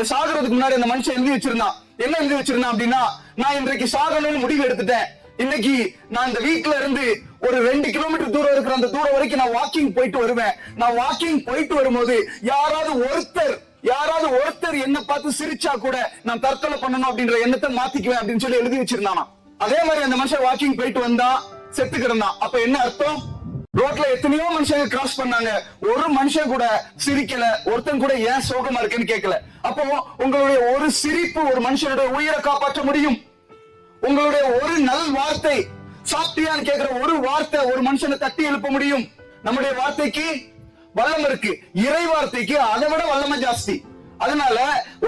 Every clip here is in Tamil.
அது சாகுறதுக்கு முன்னாடி அந்த மனுஷன் எழுதி வச்சிருந்தான் என்ன எழுதி வச்சிருந்தான் அப்படின்னா நான் இன்றைக்கு சாகணும்னு முடிவு எடுத்துட்டேன். இன்னைக்கு நான் இந்த வீட்ல இருந்து ஒரு ரெண்டு கிலோமீட்டர் தூரம் இருக்கிற அந்த தூரம் வரைக்கும் நான் வாக்கிங் போயிட்டு வருவேன். நான் வாக்கிங் போயிட்டு வரும்போது யாராவது ஒருத்தர் யாராவது ஒருத்தர் என்ன பார்த்து சிரிச்சா கூட நான் தற்கொலை பண்ணணும் அப்படின்ற எண்ணத்தை மாத்திக்குவேன் அப்படின்னு சொல்லி எழுதி வச்சிருந்தானா அதே மாதிரி அந்த மனுஷன் வாக்கிங் போயிட்டு வந்தா செத்து கிடந்தான் அப்ப என்ன அர்த்தம்? ரோட்ல எத்தனையோ மனுஷங்க கிராஸ் பண்ணாங்க. ஒரு மனுஷன் கூட சிரிக்கல ஒருத்தன் கூட ஏன் சோகமா இருக்குன்னு கேட்கல அப்போ உங்களுடைய ஒரு சிரிப்பு ஒரு மனுஷனுடைய உயிரை காப்பாற்ற முடியும். உங்களுடைய ஒரு நல் வார்த்தை சாப்பிட்டியான்னு கேக்குற ஒரு வார்த்தை ஒரு மனுஷனை தட்டி எழுப்ப முடியும். நம்முடைய வார்த்தைக்கு வல்லம் இருக்கு. இறை வார்த்தைக்கு அதை விட வல்லமை ஜாஸ்தி. அதனால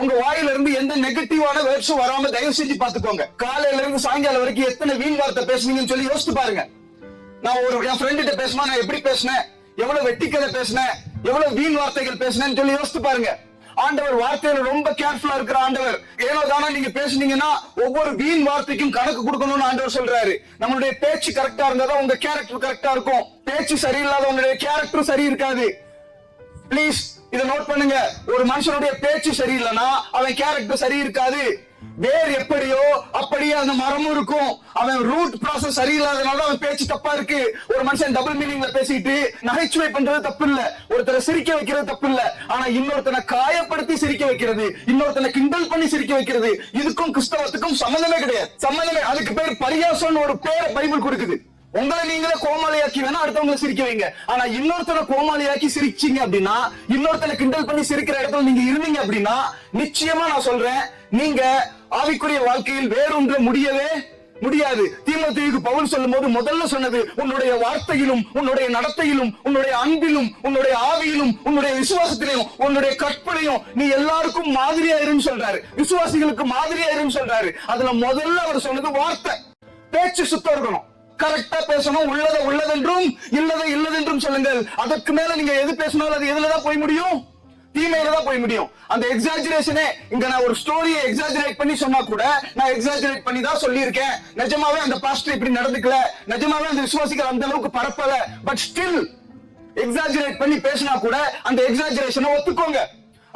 உங்க வாயில இருந்து எந்த நெகட்டிவான வேர்ட்ஸும் வராம தயவு செஞ்சு பாத்துக்கோங்க காலையில இருந்து சாயங்காலம் வரைக்கும் எத்தனை வீண் வார்த்தை பேசுனீங்கன்னு சொல்லி யோசிச்சு பாருங்க. நான் ஒரு என் ஃப்ரெண்டு கிட்ட பேசினா நான் எப்படி பேசினேன்? எவ்வளவு வெட்டிக்கதை பேசினேன்? எவ்வளவு வீண் வார்த்தைகள் பேசினேன்னு சொல்லி யோசித்து பாருங்க. ஆண்டவர் வார்த்தையில ரொம்ப கேர்ஃபுல்லா இருக்கிற ஆண்டவர். ஏனோ தானா நீங்க பேசுனீங்கன்னா ஒவ்வொரு வீண் வார்த்தைக்கும் கணக்கு கொடுக்கணும்னு ஆண்டவர் சொல்றாரு. நம்மளுடைய பேச்சு கரெக்டா இருந்தா உங்க கேரக்டர் கரெக்டா இருக்கும். பேச்சு சரியில்லாத உங்களுடைய கேரக்டரும் சரி இருக்காது. ப்ளீஸ் இத நோட் பண்ணுங்க. ஒரு மனுஷனுடைய பேச்சு சரியில்லைன்னா அவன் கேரக்டர் சரி இருக்காது. வேர் எப்படியோ அப்படியே அந்த மரமும் இருக்கும். அவன் ரூட் ப்ராசஸ் சரியில்லாதனால அவன் பேச்சு தப்பா இருக்கு. ஒரு மனுஷன் டபுள் மீனிங்ல பேசிட்டு நகைச்சுவை பண்றது தப்பு இல்ல ஒருத்தரை சிரிக்க வைக்கிறது தப்பு இல்ல ஆனா இன்னொருத்தனை காயப்படுத்தி சிரிக்க வைக்கிறது இன்னொருத்தனை கிண்டல் பண்ணி சிரிக்க வைக்கிறது இதுக்கும் கிறிஸ்தவத்துக்கும் சம்பந்தமே கிடையாது. சம்பந்தமே அதுக்கு பேர் பரியாசம்னு ஒரு பேரை பைபிள் கொடுக்குது. உங்களை நீங்களே கோமாளியாக்கி வேணா அடுத்தவங்களை சிரிக்க வைங்க. ஆனா இன்னொருத்தனை கோமாளியாக்கி சிரிச்சீங்க அப்படின்னா இன்னொருத்தனை கிண்டல் பண்ணி சிரிக்கிற இடத்துல நீங்க இருந்தீங்க அப்படின்னா நிச்சயமா நான் சொல்றேன் நீங்க ஆவிக்குரிய வாழ்க்கையில் வேறொன்று முடியவே முடியாது. தீமோத்தேயுக்கு பவுல் சொல்லும்போது முதல்ல சொன்னது உன்னுடைய வார்த்தையிலும் உன்னுடைய நடத்தையிலும் உன்னுடைய அன்பிலும் உன்னுடைய ஆவியிலும் உன்னுடைய விசுவாசத்திலையும் உன்னுடைய கற்பனையும் நீ எல்லாருக்கும் மாதிரியா இருன்னு சொல்றாரு. விசுவாசிகளுக்கு மாதிரியா இருன்னு சொல்றாரு. அதுல முதல்ல அவர் சொன்னது வார்த்தை. பேச்சு சுத்தம் இருக்கணும். கரெக்டா பேசணும். உள்ளதை உள்ளதென்றும் இல்லதை இல்லதென்றும் சொல்லுங்கள். அதற்கு மேல நீங்க எது பேசினாலும் அது எதுலதான் போய் முடியும்? தீமையில தான் போய் முடியும். அந்த எக்ஸாஜுரேஷனே இங்க நான் ஒரு ஸ்டோரியை எக்ஸாஜுரேட் பண்ணி சொன்னா கூட நான் எக்ஸாஜுரேட் பண்ணி தான் சொல்லியிருக்கேன். நிஜமாவே அந்த பாஸ்டர் இப்படி நடந்துக்கல. நிஜமாவே அந்த விசுவாசிகள் அந்த அளவுக்கு பரப்பல. பட் ஸ்டில் எக்ஸாஜுரேட் பண்ணி பேசினா கூட அந்த எக்ஸாஜுரேஷனை ஒத்துக்கோங்க.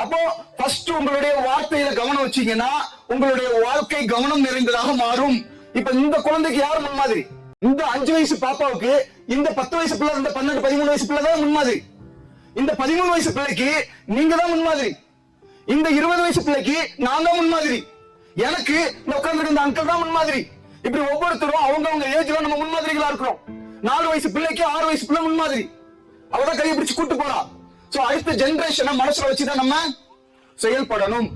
அப்போ ஃபர்ஸ்ட் உங்களுடைய வார்த்தையில கவனம் வச்சீங்கன்னா உங்களுடைய வாழ்க்கை கவனம் நிறைந்ததாக மாறும். இப்ப இந்த குழந்தைக்கு யார் முன்மாதிரி? இந்த அஞ்சு வயசு பாப்பாவுக்கு இந்த பத்து வயசு பிள்ளை இந்த பன்னெண்டு பதிமூணு வயசு பிள்ளை தான் முன்மாதிரி. இந்த பதிமூணு வயசு பிள்ளைக்கு நீங்க தான் முன்மாதிரி. இந்த இருபது வயசு பிள்ளைக்கு நான் தான் முன்மாதிரி. எனக்கு இந்த உட்கார்ந்து இந்த அங்கிள் தான் முன்மாதிரி. இப்படி ஒவ்வொருத்தரும் அவங்கவுங்க ஏஜ்ல நம்ம முன்மாதிரிகளா இருக்கிறோம். நாலு வயசு பிள்ளைக்கு ஆறு வயசு பிள்ளை முன்மாதிரி. அவதான் கையை பிடிச்சு கூட்டு போறா. சோ அடுத்த ஜெனரேஷனை மனசுல வச்சுதான் நம்ம செயல்படணும்.